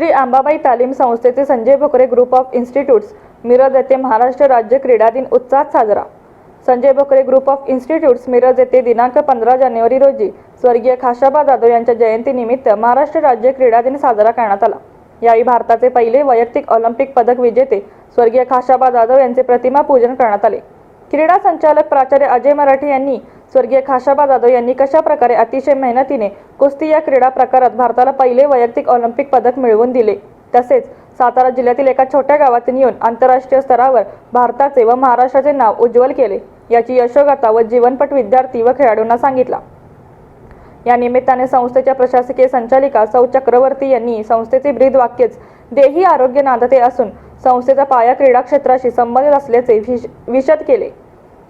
श्री आंबाबाई तालीम संस्थेचे Sanjay Bhokare group of institutes Miraj येथे महाराष्ट्र राज्य क्रीडा दिन उत्साहात साजरा. Sanjay Bhokare group of institutes Miraj येथे दिनांक पंधरा जानेवारी रोजी स्वर्गीय खाशाबा जाधव यांच्या जयंतीनिमित्त महाराष्ट्र राज्य क्रीडा दिन साजरा करण्यात आला. यावेळी भारताचे पहिले वैयक्तिक ऑलिम्पिक पदक विजेते स्वर्गीय खाशाबा जाधव यांचे प्रतिमा पूजन करण्यात आले. क्रीडा संचालक प्राचार्य अजय मराठे यांनी स्वर्गीय खाशाबा जाधव यांनी कशा प्रकारे अतिशय मेहनतीने कुस्ती या क्रीडा प्रकारात भारताला पहिले वैयक्तिक ऑलिम्पिक पदक मिळवून दिले. तसेच सातारा जिल्ह्यातील एका छोट्या गावातून येऊन आंतरराष्ट्रीय स्तरावर भारताचे व महाराष्ट्राचे नाव उज्ज्वल केले याची यशोगाथा व जीवनपट विद्यार्थी व खेळाडूंना सांगितला. या निमित्ताने संस्थेच्या प्रशासकीय संचालिका सौ चक्रवर्ती यांनी संस्थेचे ब्रीद वाक्यच देही आरोग्य नांदते असून संस्थेचा पाया क्रीडा क्षेत्राशी संबंधित असल्याचे विश- विशद केले.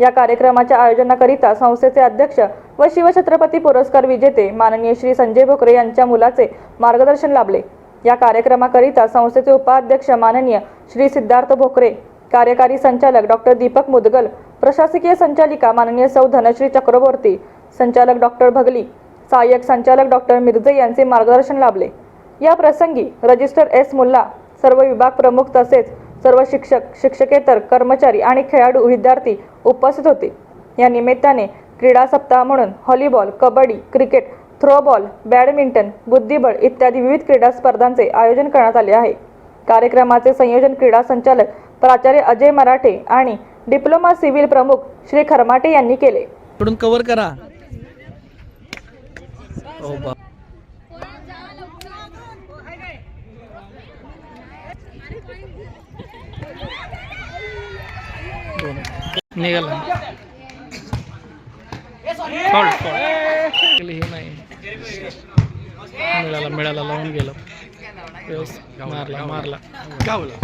या कार्यक्रमाच्या आयोजनाकरिता संस्थेचे अध्यक्ष व शिवछत्रपती पुरस्कार विजेते माननीय श्री संजय भोकरे यांच्या मुलाचे मार्गदर्शन लाभले. या कार्यक्रमाकरिता संस्थेचे उपाध्यक्ष माननीय श्री सिद्धार्थ भोकरे कार्यकारी संचालक डॉक्टर दीपक मुदगल प्रशासकीय संचालिका माननीय सौ धनश्री चक्रवर्ती संचालक डॉक्टर भगली सहाय्यक संचालक डॉक्टर मिर्जे यांचे मार्गदर्शन लाभले. या प्रसंगी रजिस्टर एस मुल्ला सर्व विभाग प्रमुख तसेच सर्व शिक्षक शिक्षकेतर कर्मचारी आणि खेळाडू विद्यार्थी उपस्थित होते. या निमित्ताने क्रीडा सप्ताह म्हणून volleyball kabaddi cricket throwball badminton बुद्धिबळ इत्यादी विविध क्रीडा स्पर्धांचे आयोजन करण्यात आले आहे. कार्यक्रमाचे संयोजन क्रीडा संचालक प्राचार्य अजय मराठे आणि डिप्लोमा सिव्हिल प्रमुख श्री खरमाटे यांनी केले. कव्हर करा. निघाला. Foul, हे नाही. मिळाला मिळाला लावून गेलं. मारला मारला. मारला